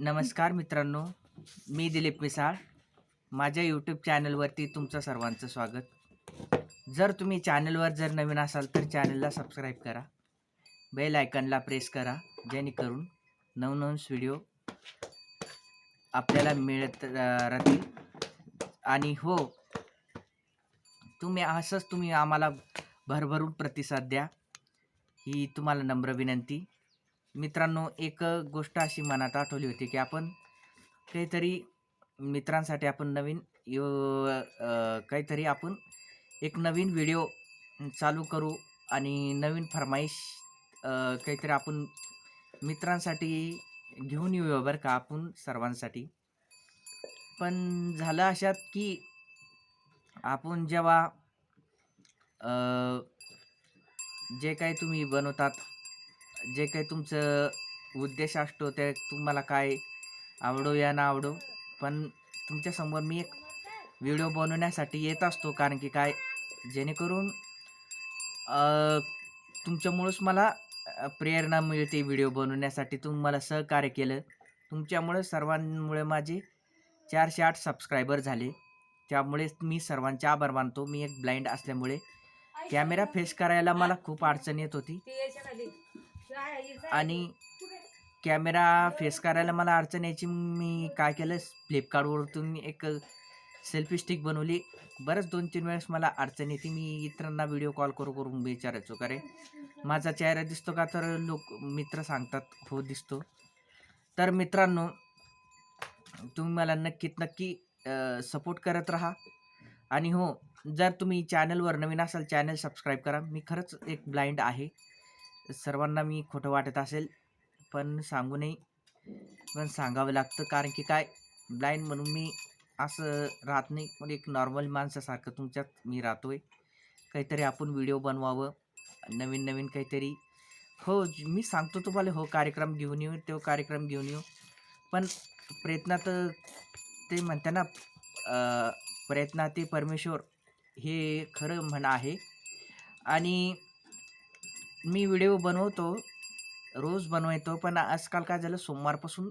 नमस्कार मित्रांनो मी दिलीप मिसाळ. माझ्या यूट्यूब चॅनलवरती तुमचं सर्वांचं स्वागत. जर तुम्ही चॅनलवर जर नवीन असाल तर चॅनलला सबस्क्राईब करा. बेल आयकनला प्रेस करा जेणेकरून नवनवीन व्हिडिओ आपल्याला मिळत राहतील. आणि हो तुम्ही असंच तुम्ही आम्हाला भरभरून प्रतिसाद द्या. ही तुम्हाला नम्र विनंती. मित्रांनो एक गोष्ट अशी मनात आठवली होती की आपण काहीतरी मित्रांसाठी आपण नवीन यो काहीतरी आपण एक नवीन व्हिडिओ चालू करू आणि नवीन फरमाईश काहीतरी आपण मित्रांसाठी घेऊन येऊया बरं का आपण सर्वांसाठी. पण झालं अशात की आपण जेव्हा जे काही तुम्ही बनवतात जे काही तुमचं उद्देश असतो ते तुम्हाला काय आवडो या ना आवडो. पण तुमच्यासमोर मी एक व्हिडिओ बनवण्यासाठी येत असतो कारण की काय जेणेकरून तुमच्यामुळंच मला प्रेरणा मिळते व्हिडिओ बनवण्यासाठी. तुम्ही मला सहकार्य केलं. तुमच्यामुळे सर्वांमुळे माझे चारशे आठ सबस्क्रायबर झाले. त्यामुळे मी सर्वांचे आभार मानतो. मी एक ब्लाइंड असल्यामुळे कॅमेरा फेस करायला मला खूप अडचण येत होती. आणि कॅमेरा फेस करायला मला अडचण यायची मी काय केलं फ्लिपकार्टवरतून एक सेल्फी स्टिक बनवली. बरंच दोन तीन वेळेस मला अडचण येते. मी इतरांना व्हिडिओ कॉल करू करून विचारायचो का रे? माझा चेहरा दिसतो का? तर लोक मित्र सांगतात हो दिसतो. तर मित्रांनो तुम्ही मला नक्कीत नक्की सपोर्ट करत राहा. आणि हो जर तुम्ही चॅनलवर नवीन असाल चॅनल सबस्क्राईब करा. मी खरंच एक ब्लाइंड आहे. सर्वांना मी खोटं वाटत असेल पण सांगू नये. पण सांगावं लागतं कारण की काय? ब्लाइंड म्हणून मी असं राहत नाही. पण एक नॉर्मल माणसासारखं तुमच्यात मी राहतो आहे काहीतरी आपण व्हिडिओ बनवावं. नवीन नवीन काहीतरी. हो मी सांगतो तुम्हाला हो कार्यक्रम घेऊन येऊ तो कार्यक्रम घेऊन येऊ. पण प्रयत्नात ते म्हणते ना प्रयत्नाते परमेश्वर हे खरं म्हण आहे. आणि मी व्हिडिओ बनवतो रोज बनवतो पण आजकाल काय झालं सोमवारपासून